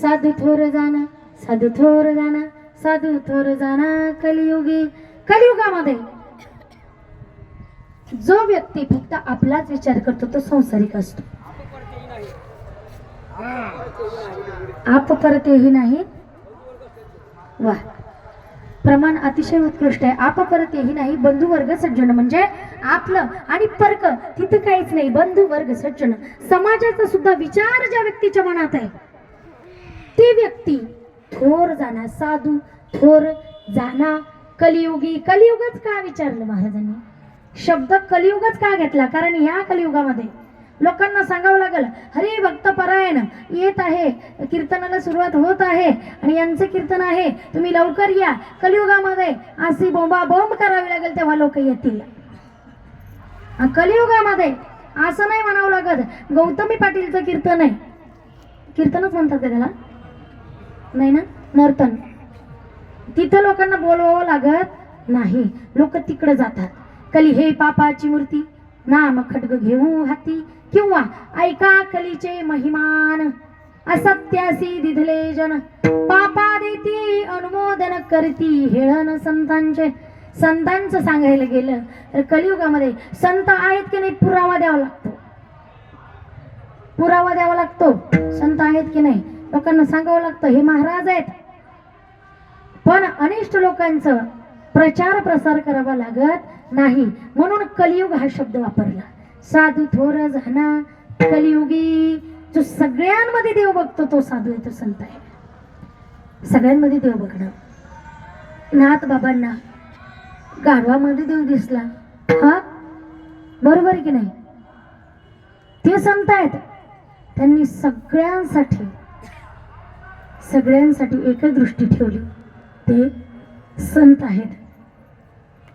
साधू थोर जाना साधू थोर जाना साधू थोर जाना कलियुगी. कलियुगामध्ये जो व्यक्ती फक्त आपलाच विचार करतो तो संसारिक असतो. आप परतेही नाही. वा. प्रमाण अतिशय उत्कृष्ट आहे. आप परत येही नाही. बंधू वर्ग सज्जन म्हणजे आपलं आणि परक तिथं काहीच नाही. बंधू वर्ग सज्जन. समाजाचा सुद्धा विचार ज्या व्यक्तीच्या मनात आहे ती व्यक्ती थोर जाना साधू थोर जाना कलियुगी. कलियुगच का विचारलं महाराजांनी? शब्द कलियुगच का घेतला? कारण ह्या कलियुगामध्ये लोकांना सांगावं लागेल हरे भक्त परायण येत आहे. कीर्तनाला सुरुवात होत आहे आणि यांचे कीर्तन आहे. तुम्ही लवकर या. कलियुगामध्ये अशी बोंबा बोंब करावी लागेल तेव्हा लोक येतील. कलियुगामध्ये असं नाही म्हणावं लागत. गौतमी पाटीलचं कीर्तन आहे. कीर्तनच म्हणतात का त्याला? नाही ना? नर्तन. तिथं लोकांना बोलवावं लागत नाही. लोक तिकडे जातात. कली हे पापाची मूर्ती नाम खडग घेऊ हाती. किंवा ऐका कलीचे महिमान असत्यासी दिधले जन. पापा देती अनुमोदन करती हेळन संतांचे. संतांचं सांगायला गेलं तर कलियुगामध्ये संत आहेत की नाही पुरावा द्यावा लागतो. पुरावा द्यावा लागतो. संत आहेत की नाही? लोकांना सांगावं लागतं हे महाराज आहेत. पण अनिष्ट लोकांचं प्रचार प्रसार करावा लागत नाही. म्हणून कलियुग हा शब्द वापरला. साधू थोर झाना कलियुगी जो सगळ्यांमध्ये देव बघतो तो साधू आहे तो संत आहे. सगळ्यांमध्ये देव बघणं. नाथ बाबांना गाढवामध्ये देव दिसला. हा? बरोबर की नाही? ते संत आहेत. त्यांनी सगळ्यांसाठी सगळ्यांसाठी एकच दृष्टी ठेवली. ते संत आहेत.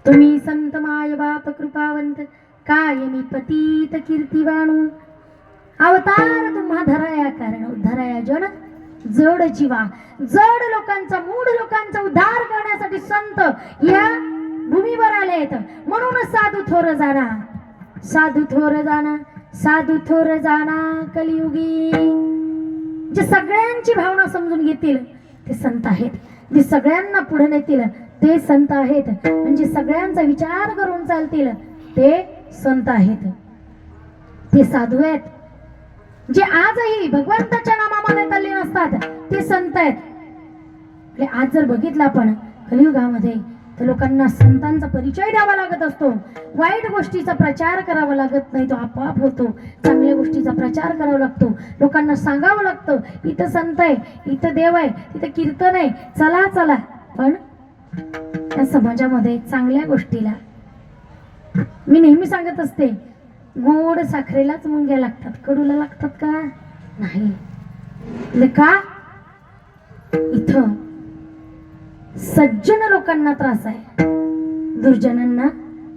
तुम्ही संत माय बाप कृपावंत काय मी पतीत कीर्तिवाणू. अवतार तुम्हा धराया कारण उद्धाराया जन जड जीवा. जड लोकांचा मूड लोकांचा उद्धार करण्यासाठी संत या भूमीवर आले आहेत म्हणून साधू थोर जाणा. साधू थोर जाणा साधू थोर जाणा कलियुगी. जे सगळ्यांची भावना समजून घेतील ते संत आहेत. जे सगळ्यांना पुढे नेतील ते संत आहेत. म्हणजे सगळ्यांचा विचार करून चालतील ते संत आहेत. ते साधू आहेत. जे आजही भगवंताच्या नामामध्ये तल्लीन असतात ते संत आहेत. आज जर बघितलं आपण कलियुगामध्ये तर लोकांना संतांचा परिचय द्यावा लागत असतो. वाईट गोष्टीचा प्रचार करावा लागत नाही तो आपोआप होतो. चांगल्या गोष्टीचा प्रचार करावा लागतो. लोकांना सांगावं लागतं इथं संत आहे इथं देव आहे तिथं कीर्तन आहे चला चला. पण त्या समाजामध्ये चांगल्या गोष्टीला मी नेहमी सांगत असते गोड साखरेलाच मुंग्या लागतात. कडूला लागतात का? नाही. का? इथं. सज्जन लोकांना त्रास आहे. दुर्जनांना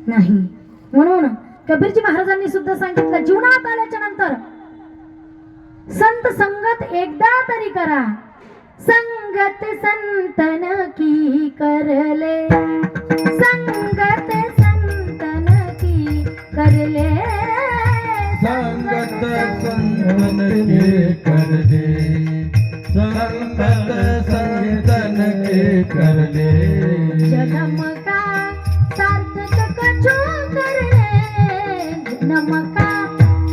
नाही. म्हणून कबीरजी महाराजांनी सुद्धा सांगितलं जीवनात आल्याच्यानंतर संत संगत एकदा तरी करा. संगत संतन की करले. संगत संतन की करले. संगत संतन के करले. संगत संगत संतन के कर दे जन्मका सार्थक कचो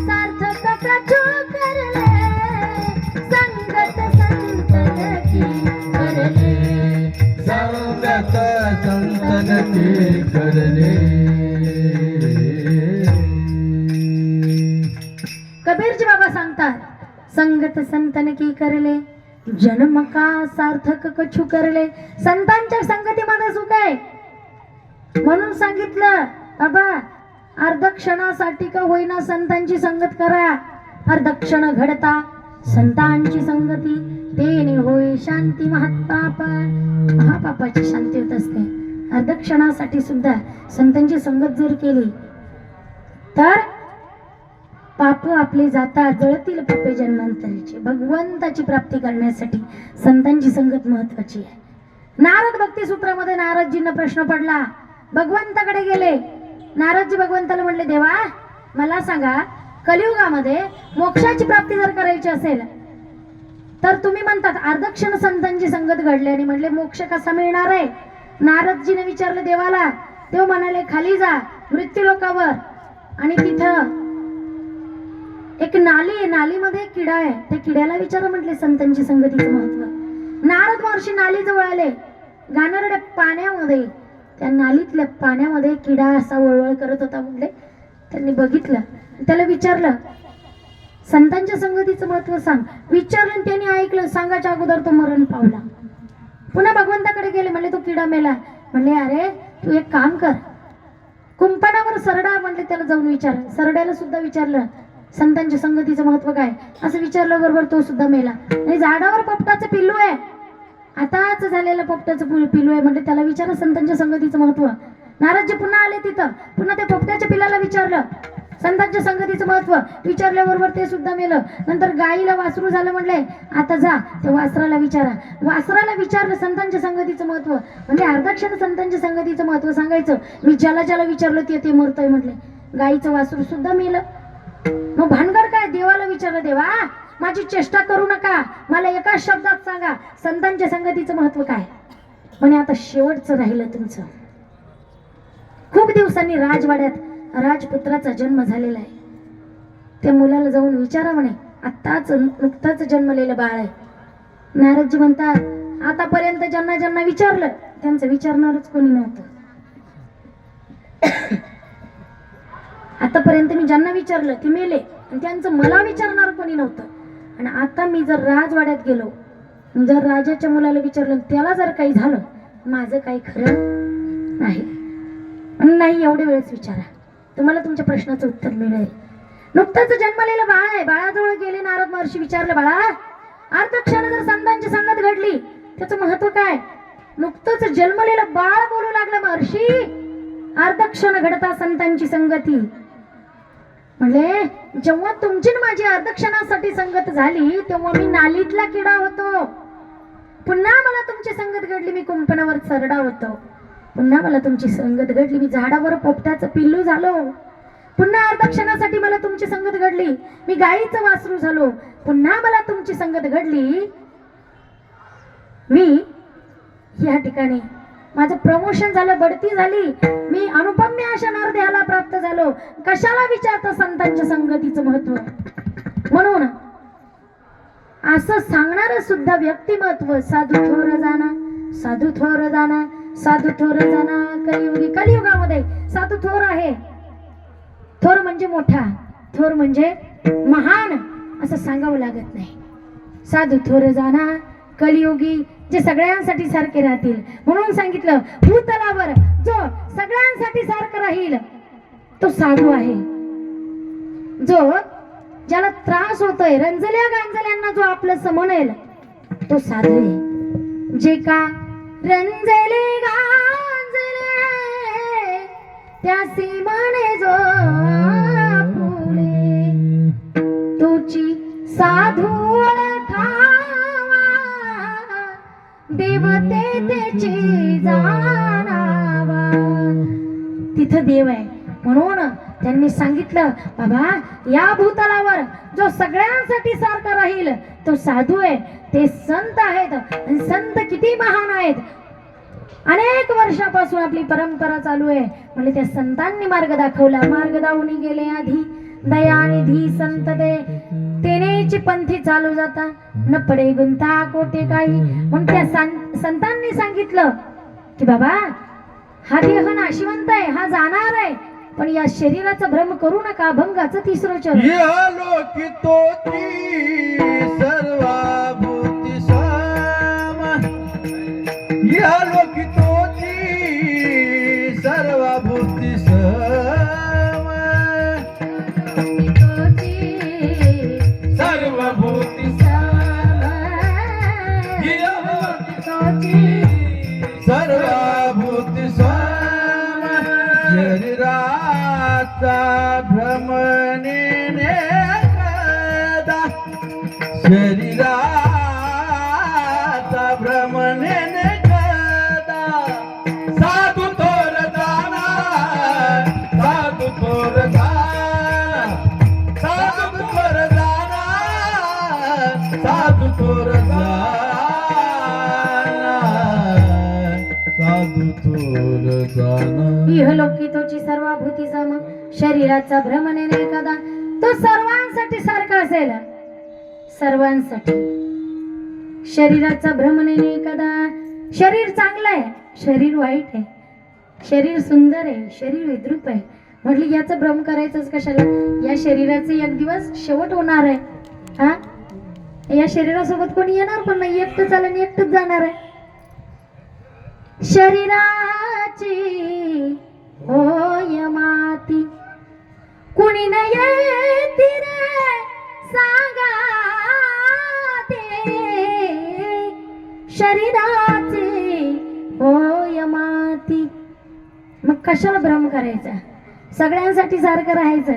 सार्थक करले संगत संतन की करले संगत संतन के कर दे कबीरजी बाबा सांगतात संगत संतन की करले. जन्म का सार्थक कछु करले. संतांच्या संगतीमध्ये सुख आहे. म्हणून सांगितलं बाबा अर्धक्षणासाठी का होईना संतांची संगत करा. अर्धक्षण घडता संतांची संगती. तेने होय शांती महापाप महापापाची शांती होत असते. अर्धक्षणासाठी सुद्धा संतांची संगत जर केली तर पाप आपले जाता जळतील पापे जन्मांतरीचे. भगवंताची प्राप्ती करण्यासाठी संतांची संगत महत्वाची आहे. नारद भक्ती सूत्रामध्ये नारदजींना प्रश्न पडला भगवंताकडे गेले. नारदजी भगवंताला म्हणले देवा मला सांगा कलियुगामध्ये मोक्षाची प्राप्ती जर करायची असेल तर तुम्ही म्हणतात अर्धक्षण संतांची संगत घडली आणि म्हणले मोक्ष कसा मिळणार आहे? नारदजीने विचारलं देवाला. देव म्हणाले खाली जा मृत्यू लोकावर आणि तिथं एक नाली आहे नालीमध्ये एक किडा आहे. त्या किड्याला विचारा म्हटले संतांची संगतीचं महत्त्व. नारद महर्षी नालीजवळ आले. गाणारड्या पाण्यामध्ये त्या नालीतल्या पाण्यामध्ये किडा असा वळवळ करत होता म्हटले. त्यांनी बघितलं. त्याला विचारलं संतांच्या संगतीचं महत्त्व सांग. विचारलं त्यांनी ऐकलं. सांगायच्या अगोदर तो मरण पावला. पुन्हा भगवंताकडे गेले. म्हणले तो किडा मेला म्हणले अरे तू एक काम कर. कुंपणावर सरडा म्हणले त्याला जाऊन विचार सरड्याला सुद्धा विचारलं संतांच्या संगतीचं महत्त्व काय? असं विचारलं बरोबर तो सुद्धा मेला. आणि झाडावर पोपटाचं पिल्लू आहे. आताच झालेलं पोपटाचं पिल्लू आहे म्हणजे त्याला विचारा संतांच्या संगतीचं महत्त्व नारदजी पुन्हा आले तिथं. पुन्हा त्या पोपट्याच्या पिल्लाला विचारलं. संतांच्या संगतीचं महत्त्व विचारल्याबरोबर ते सुद्धा मेलं. नंतर गाईला वासरू झालं म्हटलंय आता जा ते वासराला विचारा. वासराला विचारलं संतांच्या संगतीचं महत्त्व म्हणजे अर्धक्षर संतांच्या संगतीचं महत्त्व सांगायचं. मी ज्याला ज्याला विचारलं ते ते मरतोय म्हटले गाईचं वासरू सुद्धा मेलं. मग भानगड काय? देवाला विचारलं देवा माझी चेष्टा करू नका. मला एका शब्दात सांगा संतांच्या संगतीचं महत्त्व काय? म्हणे आता शेवटचं राहिलं तुमचं. खूप दिवसांनी राजवाड्यात राजपुत्राचा जन्म झालेला आहे. त्या मुलाला जाऊन विचारा म्हणे आत्ताच नुकताच जन्मलेलं बाळ आहे. नारदजी म्हणतात आतापर्यंत ज्यांना ज्यांना विचारलं त्यांचं विचारणारच कोणी नव्हतं. आतापर्यंत मी ज्यांना विचारलं ते मेले. आणि त्यांचं मला विचारणार कोणी नव्हतं. आणि आता मी जर राजवाड्यात गेलो जर राजाच्या मुलाला विचारलं त्याला जर काही झालं माझं काही खरं नाही. नाही एवढे वेळेस विचारा. तुम्हाला तुमच्या प्रश्नाचं उत्तर मिळेल. नुकतंच जन्मलेलं बाळ आहे. बाळाजवळ गेले नारद महर्षी विचारलं बाळा अर्धक्षण जर संतांची संगत घडली त्याचं महत्त्व काय? नुकतंच जन्मलेलं बाळ बोलू लागलं महर्षी. अर्धक्षण घडता संतांची संगती. म्हणले जेव्हा तुमची माझी अर्धक्षणासाठी संगत झाली तेव्हा मी नालीतला किडा होतो. पुन्हा मला तुमची संगत घडली मी कुंपणावर सरडा होतो. पुन्हा मला तुमची संगत घडली मी झाडावर पोपटाचं पिल्लू झालो. पुन्हा अर्धक्षणासाठी मला तुमची संगत घडली मी गायीचं वासरू झालो. पुन्हा मला तुमची संगत घडली. मी या ठिकाणी माझं प्रमोशन झालं बढती झाली. मी अनुपम्य झालो? कशाला विचारता संतांच्या संगतीचं महत्त्व? म्हणून असं सांगणार सुद्धा व्यक्तिमत्व साधू थोर जाना साधू थोर जाना साधू थोर जाना कलियुगी कलियुगामध्ये साधू थोर आहे. थोर म्हणजे मोठा थोर म्हणजे महान असं सांगावं लागत नाही. साधू थोर जाना कलियुगी जे सगळ्यांसाठी सारखे राहतील. म्हणून सांगितलं भूतलावर जो सगळ्यांसाठी सारखं राहील तो साधू आहे. जो ज्याला त्रास होतोय रंजल्या गांजल्यांना जो आपलं समनेल तो साधू आहे. जे का रंजले गांजले त्या सीमाने जो आपुले साधू देवते त्याची जाणावा. तिथं देव आहे. म्हणून त्यांनी सांगितलं बाबा या भूतलावर जो सगळ्यांसाठी सारखा राहील तो साधू आहे. ते संत आहेत आणि संत किती महान आहेत. अनेक वर्षापासून आपली परंपरा चालू आहे. म्हणजे त्या संतांनी मार्ग दाखवला. मार्ग दावणी गेले आधी. दयानिधी संत दे. तेनेची पंथी चालू जाता. न पडे गुंता कोटे काही. म्हणून त्या संतांनी सांगितलं की बाबा हा देह नाशिवंत आहे. हा जाणार आहे. पण या शरीराचा भ्रम करू नका भंगाचं तिसरं चरण. या सर्वाभूती या इहलोकी तोची सर्वाभूती सम शरीराचा भ्रम नाही कदा तो सर्वांसाठी सारखा असेल. सर्वांसाठी. शरीराचा भ्रम नाही कदा शरीर चांगलं आहे शरीर वाईट आहे शरीर सुंदर आहे शरीर विद्रुप आहे. म्हटलं याचं भ्रम करायचंच कशाला? या शरीराचे एक दिवस शेवट होणार आहे. हा? या शरीरासोबत कोणी येणार पण नाही एकटं चालेल एकटंच जाणार आहे. शरीराची होय माती. कुणी न येती रे सांगा होय माती. मग कशाला भ्रम करायचा? सगळ्यांसाठी सारखं राहायचं.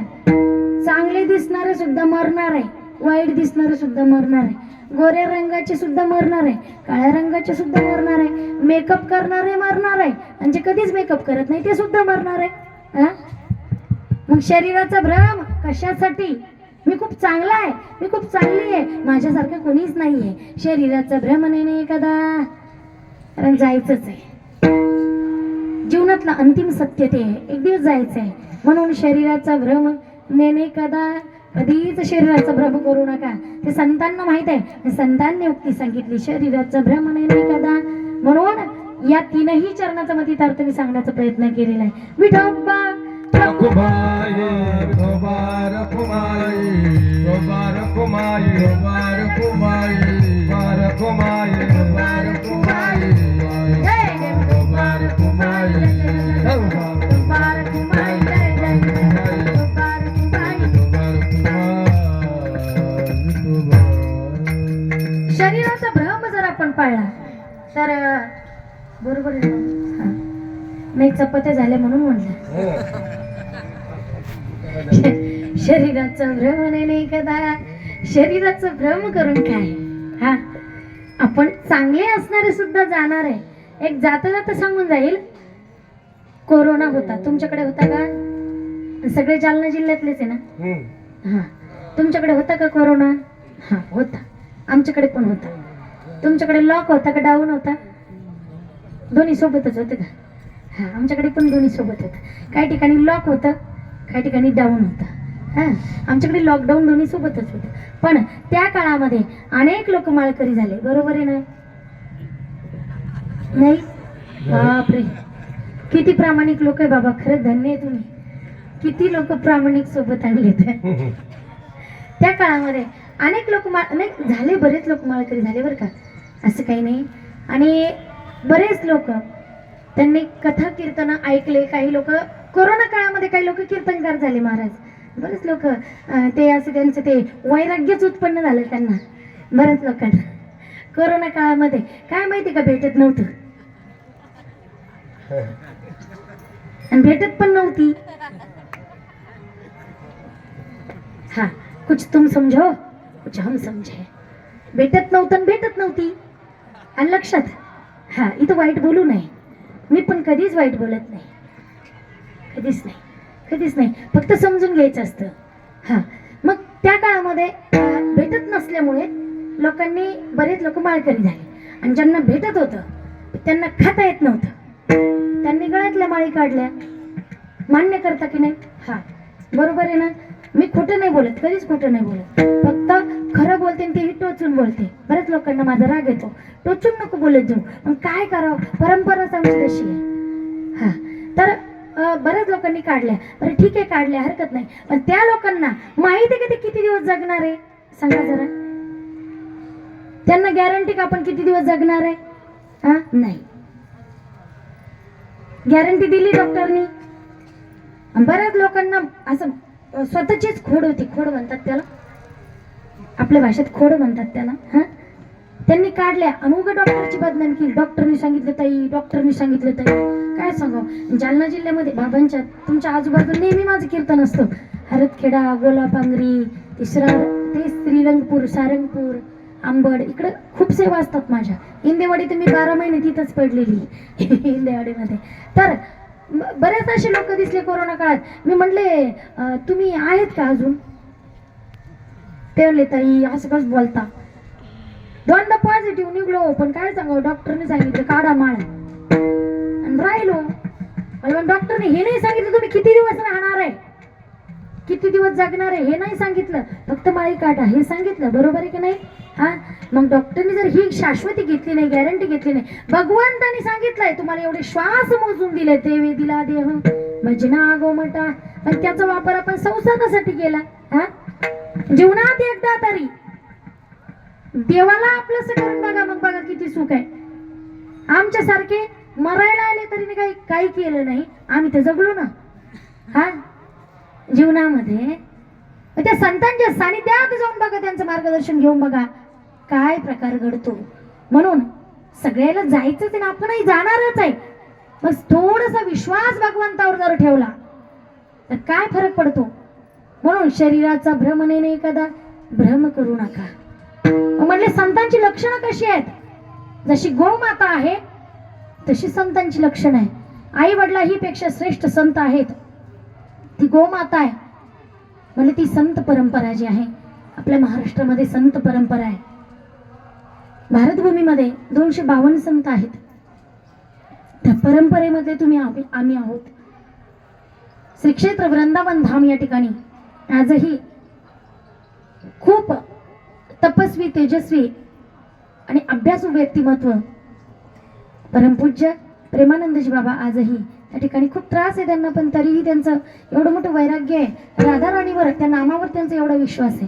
चांगले दिसणारे सुद्धा मरणार आहे वाईट दिसणारे सुद्धा मरणार. आहे गोऱ्या रंगाचे सुद्धा मरणार आहे काळ्या रंगाचे सुद्धा मरणार आहे मेकअप करणारे मरणार आहे. आणि जे कधीच मेकअप करत नाही ते सुद्धा मरणार आहे. मग शरीराचा भ्रम कशासाठी? मी खूप चांगला आहे मी खूप चांगली आहे. माझ्यासारखं कोणीच नाही आहे शरीराचा भ्रम नाही नाही कदा कारण जायचंच आहे. जीवनातलं अंतिम सत्य ते आहे. एक दिवस जायचं आहे म्हणून शरीराचा भ्रम नेणे कदा कधीच शरीराचा भ्रम करू नका. ते संतांना माहीत आहे. संतांनी उक्ती सांगितली शरीराचा भ्रम नेणे कदा म्हणून या तीनही चरणाचा मतितार्थ मी सांगण्याचा प्रयत्न केलेला आहे. विठोबा गोबार पाळला. तर बरोबर? हा. नाही चपते झाले म्हणून म्हणलं. शरीराचा भ्रम नाही नाही कदा शरीराचं भ्रम करून काय? हा. आपण चांगले असणारे सुद्धा जाणार आहे. एक जाता जाता सांगून जाईल. कोरोना होता. तुमच्याकडे होता का? सगळे जालना जिल्ह्यातलेच आहे ना? हा. तुमच्याकडे होता का कोरोना? हा होता. आमच्याकडे पण होता. तुमच्याकडे लॉक होता का डाऊन होता? दोन्ही सोबतच होते का? हा आमच्याकडे पण दोन्ही सोबत होतं. काही ठिकाणी लॉक होतं काही ठिकाणी डाऊन होतं. हा आमच्याकडे लॉकडाऊन दोन्ही सोबतच होतं. पण त्या काळामध्ये अनेक लोक माळकरी झाले. बरोबर आहे ना? नाही? बापरे. किती प्रामाणिक लोक आहे बाबा. खरंच धन्य आहे तुम्ही. किती लोक प्रामाणिक सोबत आणले त्या काळामध्ये अनेक लोक मा झाले बरेच लोक माळकरी झाले बरं का. असं काही नाही. आणि बरेच लोक त्यांनी कथा कीर्तन ऐकले. काही लोक कोरोना काळामध्ये काही लोक कीर्तनकार झाले महाराज. बरेच लोक ते असे त्यांचं ते वैराग्यच उत्पन्न झालं त्यांना. बऱ्याच लोकांना. कोरोना काळामध्ये काय माहिती का भेटत नव्हतं? आणि भेटत पण नव्हती. हा कुछ तुम समझो कुछ हम समझे. भेटत नव्हतं आणि भेटत नव्हती. आणि लक्षात हा इथं वाईट बोलू नये. मी पण कधीच वाईट बोलत नाही. कधीच नाही. कधीच नाही. फक्त समजून घ्यायचं असतं. हा मग त्या काळामध्ये भेटत नसल्यामुळे लोकांनी बरेच लोक माळकरी झाले. आणि ज्यांना भेटत होतं त्यांना खाता येत नव्हतं. त्यांनी गळ्यातल्या माळी काढल्या. मान्य करता की नाही? हा बरोबर आहे ना? मी खोटं नाही बोलत कधीच खोटं नाही बोलत. फक्त खरं बोलते आणि तेही टोचून बोलते. बऱ्याच लोकांना माझा राग येतो. टोचून नको बोलत जाऊ. मग काय करावं? परंपराच आमची तशी आहे. हा. तर बऱ्याच लोकांनी काढल्या. बरं ठीक आहे काढल्या. हरकत नाही. पण त्या लोकांना माहिती आहे का ते किती दिवस जगणार आहे? सांगा जरा. त्यांना गॅरंटी का आपण किती दिवस जगणार आहे? हा? नाही. गॅरंटी दिली डॉक्टरनी बऱ्याच लोकांना असं स्वतःचीच खोड होती. खोड म्हणतात त्याला. आपल्या भाषेत खोड म्हणतात त्याला. हा? त्यांनी काढल्या. अमुक डॉक्टरची बदनाम केली. डॉक्टरनी सांगितलं ताई डॉक्टरनी सांगितलं ताई काय सांगावं? जालना जिल्ह्यामध्ये बाबांच्या तुमच्या आजूबाजूला नेहमी माझं कीर्तन असतं. हरतखेडा गोलापांगरी तिसरा ते श्रीरंगपूर सारंगपूर आंबड. इकडं खूप सेवा असतात माझ्या. इंदेवाडी तर मी बारा महिने तिथंच पडलेली. इंदेवाडीमध्ये. तर बरेच असे लोक दिसले कोरोना काळात. मी म्हणले तुम्ही आहेत का अजून? ते म्हणले ताई असं कसं बोलता. दोनदा पॉझिटिव्ह निघलो पण काय सांगावं? डॉक्टरने सांगितलं काढा माळ. आणि राहिलो. आणि डॉक्टरने हे नाही सांगितलं तुम्ही किती दिवस राहणार आहे? किती दिवस जगणार आहे? हे नाही सांगितलं. फक्त माळी काढा. हे सांगितलं बरोबर आहे की नाही? हा? मग डॉक्टरने जर ही शाश्वती घेतली नाही गॅरंटी घेतली नाही भगवंतानी सांगितलंय तुम्हाला एवढे श्वास मोजून दिले ते दिला देह भजना गोमटा. आणि त्याचा वापर आपण संसारासाठी केला हा? जीवनात एकदा तरी. देवाला आपलं करून बघा मग बघा किती सुख आहे. आमच्यासारखे मरायला आले तरी काही काही केलं नाही. आम्ही तर जगलो ना. हा? जीवनामध्ये. त्या संतांच्या सानिध्यात जाऊन बघा त्यांचं मार्गदर्शन घेऊन बघा. काय प्रकार घडतो? म्हणून सगळ्याला जायचंच आहे ना आपणही जाणारच आहे. बस थोडासा विश्वास भगवंतावर जर ठेवला तर काय फरक पडतो? म्हणून शरीराचा भ्रम नाही एखादा? भ्रम करू नका. म्हणले संतांची लक्षणं कशी आहेत? जशी गोमाता आहे तशी संतांची लक्षणं आहे आई वडला ही पेक्षा श्रेष्ठ संत आहेत. ती गोमाता आहे. म्हणजे ती संत परंपरा जी आहे आपल्या महाराष्ट्रामध्ये संत परंपरा आहे. भारतभूमीमध्ये दोनशे बावन्न संत आहेत. त्या परंपरेमध्ये तुम्ही आम्ही आम्ही आहोत. श्री क्षेत्र वृंदावन धाम या ठिकाणी आजही खूप तपस्वी तेजस्वी आणि अभ्यासू व्यक्तिमत्व परमपूज्य प्रेमानंदजी बाबा आजही त्या ठिकाणी खूप त्रास आहे त्यांना पण तरीही त्यांचं एवढं मोठं वैराग्य आहे. राधा राणीवर त्या नामावर त्यांचा एवढा विश्वास आहे.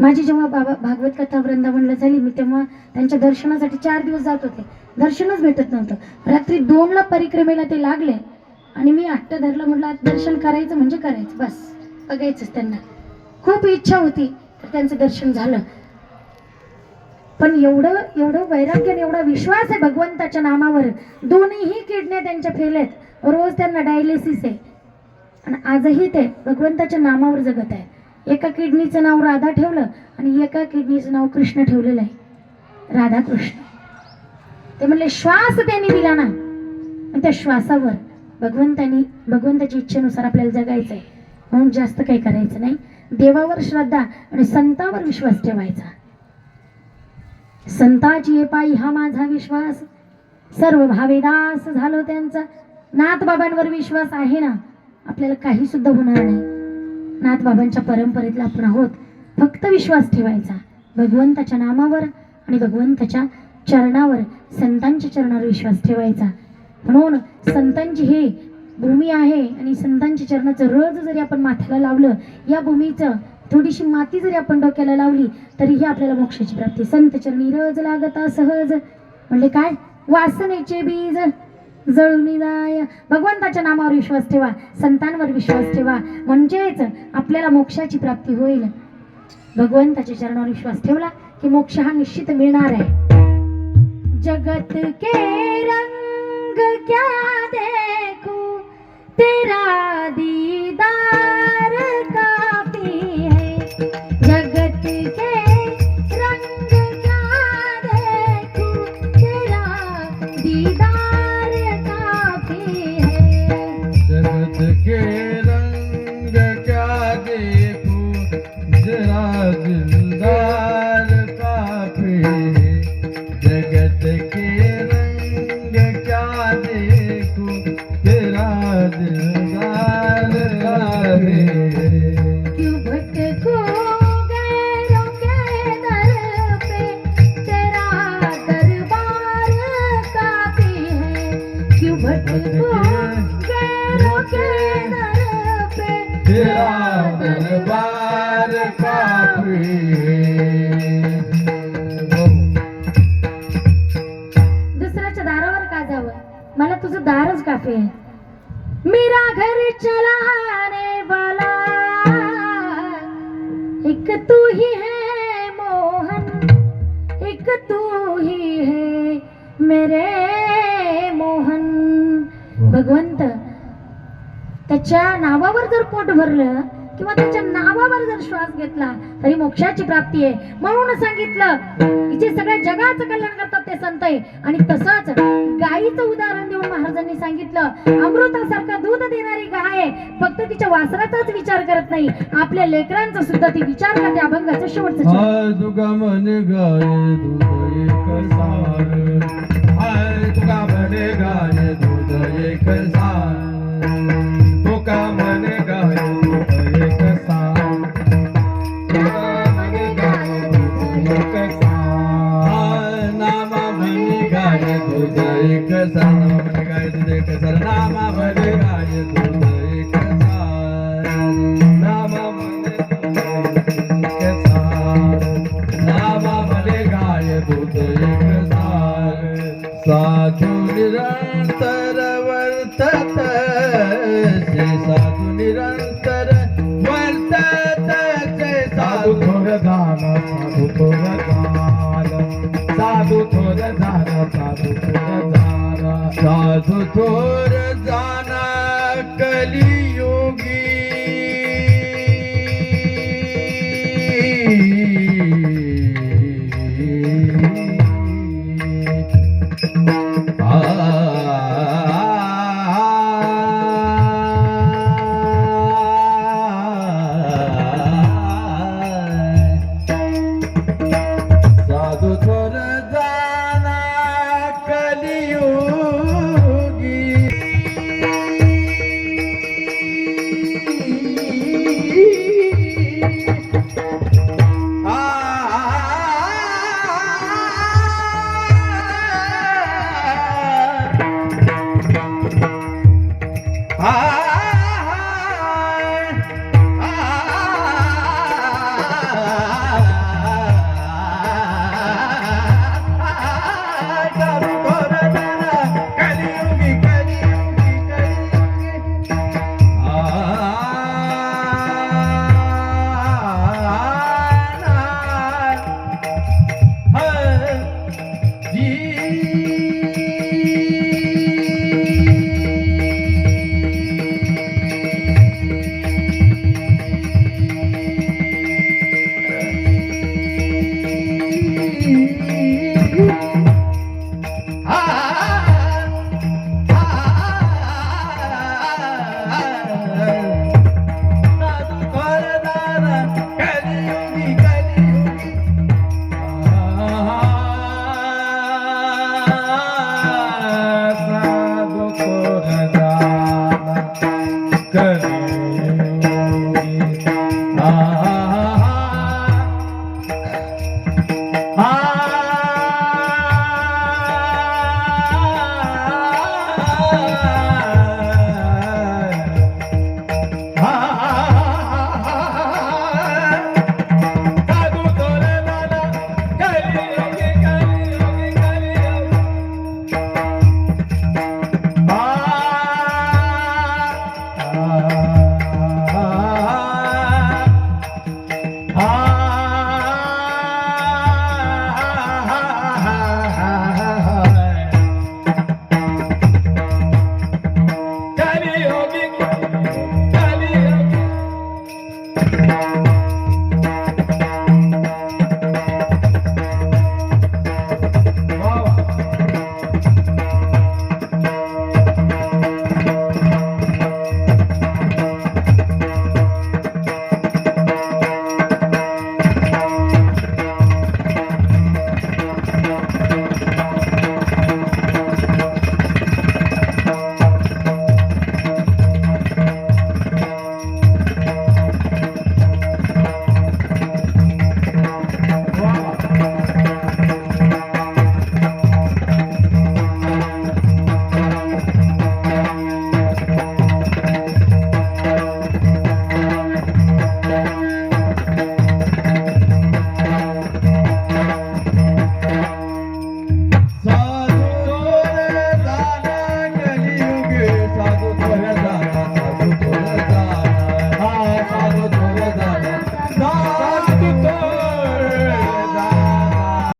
माझी जेव्हा बाबा भागवत कथा वृंदावनला झाली मी तेव्हा त्यांच्या दर्शनासाठी चार दिवस जात होते. दर्शनच भेटत नव्हतं. रात्री दोनला परिक्रमेला ते लागले आणि मी हट्ट धरलं म्हटलं आज दर्शन करायचं म्हणजे करायचं बस. बघायचंच त्यांना. खूप इच्छा होती तर त्यांचं दर्शन झालं. पण एवढं एवढं वैराग्य आणि एवढा विश्वास आहे भगवंताच्या नामावर. दोन्हीही किडण्या त्यांच्या फेल्यात आहेत रोज त्यांना डायलिसिस आहे. आणि आजही ते भगवंताच्या नामावर जगत आहे एका किडनीचं नाव राधा ठेवलं आणि एका किडनीचं नाव कृष्ण ठेवलेलं आहे. राधा कृष्ण ते म्हणले श्वास त्यांनी दिला ना त्या श्वासावर भगवंतानी भगवंताच्या इच्छेनुसार आपल्याला जगायचं आहे म्हणून जास्त काही करायचं नाही. देवावर श्रद्धा आणि संतावर विश्वास ठेवायचा. संताची पायी हा माझा विश्वास. सर्व भावेदास झालो त्यांचा. नाथ बाबांवर विश्वास आहे ना? आपल्याला काही सुद्धा होणार नाही. नाथ बाबांच्या परंपरेतला आपण आहोत. फक्त विश्वास ठेवायचा. भगवंताच्या नामावर आणि भगवंताच्या चरणावर संतांच्या चरणावर विश्वास ठेवायचा. म्हणून संतांची ही भूमी आहे आणि संतांच्या चरणाचं रज जरी आपण माथ्याला लावलं या भूमीचं थोडीशी माती जरी आपण डोक्याला लावली तरीही आपल्याला मोक्षाची प्राप्ती. संत चरणी रज लागता सहज. म्हणजे काय? वासनेचे बीज. जळून जाय भगवंताच्या नामावर विश्वास ठेवा. संतांवर विश्वास ठेवा. म्हणजेच आपल्याला मोक्षाची प्राप्ती होईल. भगवंताच्या चरणावर विश्वास ठेवला की मोक्ष हा निश्चित मिळणार आहे. जगत के रंग क्या देखूं? तेरा दी दरबार। दुसऱ्याच्या दारावर का जावं? मला तुझं दारच काफी आहे. मेरा घर चलाने वाला एक तू ही है मोहन. एक तू ही है मेरे मोहन. भगवंत त्याच्या नावावर जर पोट भरलं किंवा त्याच्या नावावर जर श्वास घेतला तरी मोक्षाची प्राप्ती आहे. म्हणून सांगितलं जे सगळ्या जगाचं कल्याण करतात ते संत आहे. आणि तसंच गायीचं उदाहरण देऊन महाराजांनी सांगितलं अमृतासारखं दूध देणारी गाय आहे फक्त तिच्या वासराचाच विचार करत नाही. आपल्या लेकरांचा सुद्धा ती विचार करते. अभंगाचं शेवटचं साधू थोर झाला साधू थोर झाला साधू थोर झाला साधू थोर झाला साधू थोर झाला